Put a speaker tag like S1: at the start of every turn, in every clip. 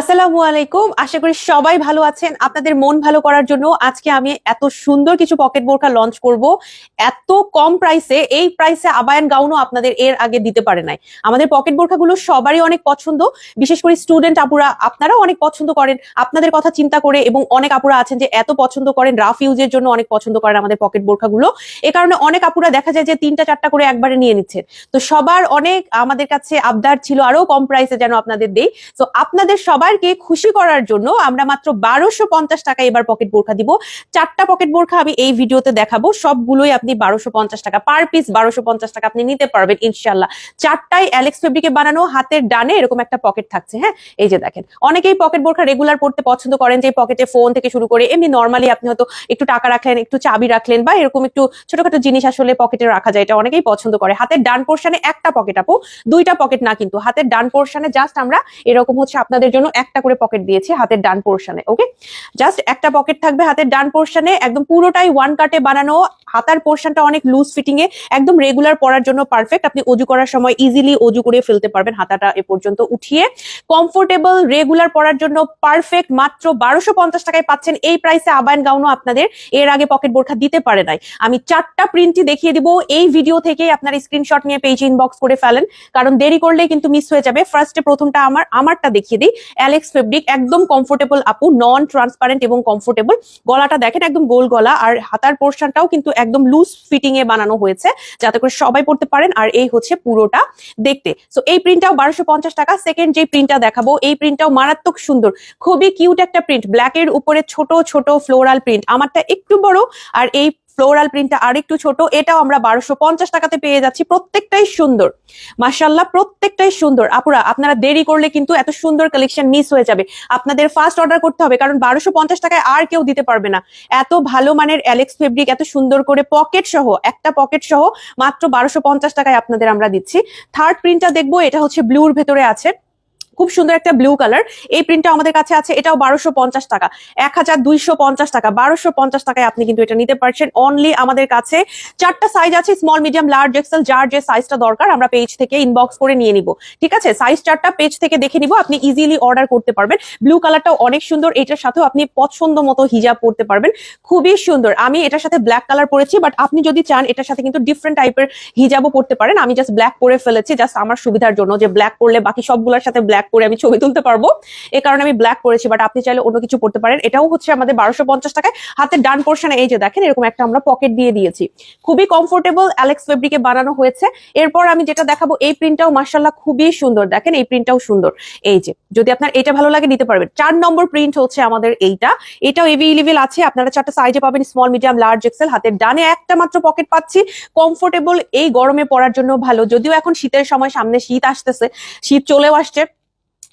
S1: আসসালামু আলাইকুম। আশা করি সবাই ভালো আছেন। আপনাদের মন ভালো করার জন্য আজকে আমি এত সুন্দর কিছু পকেট বোরখা লঞ্চ করব। এত কম প্রাইসে এই প্রাইসে আবায়ান গাউনও আপনাদের এর আগে দিতে পারে নাই। আমাদের পকেট বোরখাগুলো সবারই অনেক পছন্দ। বিশেষ করে স্টুডেন্ট আপুরা, আপনারাও অনেক পছন্দ করেন। আপনাদের কথা চিন্তা করে এবং অনেক আপুরা আছেন যে এত পছন্দ করেন রাফ ইউজের জন্য অনেক পছন্দ করেন আমাদের পকেট বোরখাগুলো। এ কারণে অনেক আপুরা দেখা যায় যে তিনটা, চারটা করে একবারে নিয়ে নিচ্ছেন তো সবার অনেক আমাদের কাছে আবদার ছিল আরও কম প্রাইসে যেন আপনাদের দেই। তো আপনাদের সবাইকে খুশি করার জন্য আমরা মাত্র বারোশো পঞ্চাশ টাকা এবার পকেট বোরখা দিব। চারটা পকেট বোরখা আমি এই ভিডিওতে দেখাবো। সবগুলোই আপনি বারোশো পঞ্চাশ টাকা পার পিস বারোশো পঞ্চাশ টাকা আপনি নিতে পারবেন ইনশাল্লাহ চারটাই অ্যালেক্স ফেব্রিকে বানানো, হাতের ডানে এরকম একটা পকেট থাকছে হ্যাঁ? এই যে দেখেন, অনেকেই পকেট বোরখা রেগুলার পড়তে পছন্দ করেন যে পকেটে ফোন থেকে শুরু করে, এমনি নর্মালি আপনি হয়তো একটু টাকা রাখলেন, একটু চাবি রাখলেন বা এরকম একটু ছোটখাটো জিনিস আসলে পকেটে রাখা যায়, এটা অনেকেই পছন্দ করে। হাতের ডান পোর্শনে একটা পকেট আপু, দুইটা পকেট না কিন্তু, হাতের ডান পোর্শনে জাস্ট আমরা এরকম হচ্ছে আপনাদের জন্য একটা করে পকেট দিয়েছি হাতের ডান পোর্শনে ওকে জাস্ট একটা পকেট থাকবে হাতের ডান পোর্শনে একদম পুরোটাই ওয়ান কাটে বানানো হাতার পোর্শনটা অনেক লুজ ফিটিং এ একদম রেগুলার পরার জন্য পারফেক্ট আপনি অজু করার সময় ইজিলি অজু করে ফেলতে পারবেন হাতাটা এ পর্যন্ত উঠিয়ে। কমফোর্টেবল রেগুলার পরার জন্য পারফেক্ট মাত্র বারোশো পঞ্চাশ টাকায় পাচ্ছেন। এই প্রাইসে আবায়ন গাউনও আপনাদের এর আগে পকেট বোরখা দিতে পারে নাই। আমি চারটা প্রিন্টই দেখিয়ে দিব। এই ভিডিও থেকে আপনার স্ক্রিনশট নিয়ে পেজ ইনবক্স করে ফেলেন। কারণ দেরি করলে কিন্তু মিস হয়ে যাবে। ফার্স্টে প্রথমটা আমার, আমারটা দেখিয়ে দিই। অ্যালেক্স ফেব্রিক একদম কমফোর্টেবল আপু নন ট্রান্সপারেন্ট এবং কমফোর্টেবল গলাটা দেখেন একদম গোল গলা। আর হাতার পোর্শনটাও কিন্তু একদম লুজ ফিটিং এ বানানো হয়েছে, যাতে করে সবাই পড়তে পারেন, আর এই হচ্ছে পুরোটা দেখতে। সো এই প্রিন্টটাও বারোশো পঞ্চাশ টাকা। সেকেন্ড যে প্রিন্টটা দেখাবো, এই প্রিন্টটাও মারাত্মক সুন্দর। খুবই কিউট একটা প্রিন্ট ব্ল্যাক এর উপরে ছোট ছোট ফ্লোরাল প্রিন্ট আমারটা একটু বড়, আর এই ফ্লোরাল প্রিন্টটা আরেকটু ছোট, এটাও আমরা বারোশো পঞ্চাশ টাকাতে পেয়ে যাচ্ছি। প্রত্যেকটাই সুন্দর। মাসাল্লাহ প্রত্যেকটাই সুন্দর। আপুরা, আপনারা দেরি করলে কিন্তু এত সুন্দর কালেকশন মিস হয়ে যাবে। আপনাদের ফার্স্ট অর্ডার করতে হবে, কারণ বারোশো পঞ্চাশ টাকায় আর কেউ দিতে পারবে না। এত ভালো মানের অ্যালেক্স ফেব্রিক এত সুন্দর করে পকেট সহ, একটা পকেট সহ মাত্র বারোশো পঞ্চাশ টাকায় আপনাদের আমরা দিচ্ছি। থার্ড প্রিন্টটা দেখব, এটা হচ্ছে ব্লুর ভেতরে আছে। খুব সুন্দর একটা ব্লু কালার এই প্রিন্টটা আমাদের কাছে আছে, এটাও বারোশো পঞ্চাশ টাকা। এক হাজার দুইশো পঞ্চাশ টাকা। বারোশো পঞ্চাশ টাকায় আপনি কিন্তু এটা নিতে পারছেন। অনলি আমাদের কাছে চারটা সাইজ আছে স্মল মিডিয়াম লার্জ এক্সেল যার যে সাইজটা দরকার, আমরা পেজ থেকে ইনবক্স করে নিয়ে নিব। ঠিক আছে? সাইজ চারটা পেজ থেকে দেখে নিব, আপনি ইজিলি অর্ডার করতে পারবেন। ব্লু কালারটাও অনেক সুন্দর, এটার সাথেও আপনি পছন্দ মতো হিজাব পরতে পারবেন। খুবই সুন্দর। আমি এটার সাথে ব্ল্যাক কালার পরেছি বাট আপনি যদি চান, এটার সাথে কিন্তু ডিফারেন্ট টাইপের হিজাবও পরতে পারেন। আমি জাস্ট ব্ল্যাক পরে ফেলেছি জাস্ট আমার সুবিধার জন্য যে ব্ল্যাক পরলে বাকি সবগুলোর সাথে ব্ল্যাক করে আমি ছবি তুলতে পারব। এ কারণে আমি ব্ল্যাক পরেছি বাট আপনি চাইলে অন্য কিছু পড়তে পারেন। এটাও হচ্ছে আমাদের বারোশো পঞ্চাশ টাকায় হাতের ডান পোর্শনে এই যে দেখেন, এরকম একটা আমরা পকেট দিয়ে দিয়েছি। খুবই কমফোর্টেবল অ্যালেক্স ফেব্রিকে বানানো হয়েছে। এরপর আমি যেটা দেখাবো, এই প্রিন্টটাও মার্শাল্লাহ খুবই সুন্দর। দেখেন, এই প্রিন্টটাও সুন্দর। এই যে, যদি আপনার এটা ভালো লাগে, নিতে পারবেন। চার নম্বর প্রিন্ট হচ্ছে আমাদের এইটা। এটাও এভি ইলেভেল আছে। আপনারা চারটা সাইজে পাবেন স্মল মিডিয়াম লার্জ এক্সেল হাতের ডানে একটা মাত্র পকেট পাচ্ছি। কমফোর্টেবল এই গরমে পরার জন্য ভালো। যদিও এখন শীতের সময় সামনে শীত আসতেছে, শীত চলেও আসছে।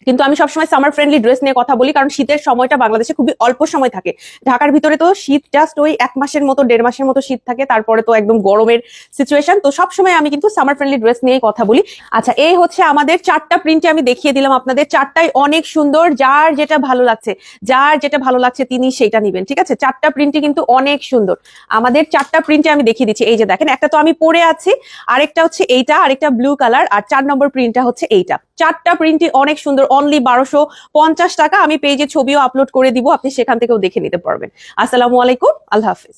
S1: কিন্তু আমি সবসময় সামার ফ্রেন্ডলি ড্রেস নিয়ে কথা বলি, কারণ শীতের সময়টা বাংলাদেশে খুবই অল্প সময় থাকে। ঢাকার ভিতরে তো শীত জাস্ট ওই এক মাসের মতো, দেড় মাসের মতো শীত থাকে, তারপরে তো একদম গরমের সিচুয়েশন তো সবসময় আমি কিন্তু সামার ফ্রেন্ডলি ড্রেস নিয়েই কথা বলি। আচ্ছা এই হচ্ছে আমাদের চারটা প্রিন্টে আমি দেখিয়ে দিলাম আপনাদের। চারটাই অনেক সুন্দর, যার যেটা ভালো লাগছে, যার যেটা ভালো লাগছে তিনি সেটা নিবেন, ঠিক আছে? চারটা প্রিন্টই কিন্তু অনেক সুন্দর। আমাদের চারটা প্রিন্টে আমি দেখিয়ে দিচ্ছি, এই যে দেখেন, একটা তো আমি পরে আছি, আরেকটা হচ্ছে এইটা, আরেকটা ব্লু কালার আর চার নম্বর প্রিন্টটা হচ্ছে এইটা। চারটা প্রিন্টই অনেক সুন্দর অনলি বারোশো পঞ্চাশ টাকা আমি পেজে ছবিও আপলোড করে দিব, আপনি সেখান থেকেও দেখে নিতে পারবেন। আসসালামু আলাইকুম, আল্লাহ হাফিজ।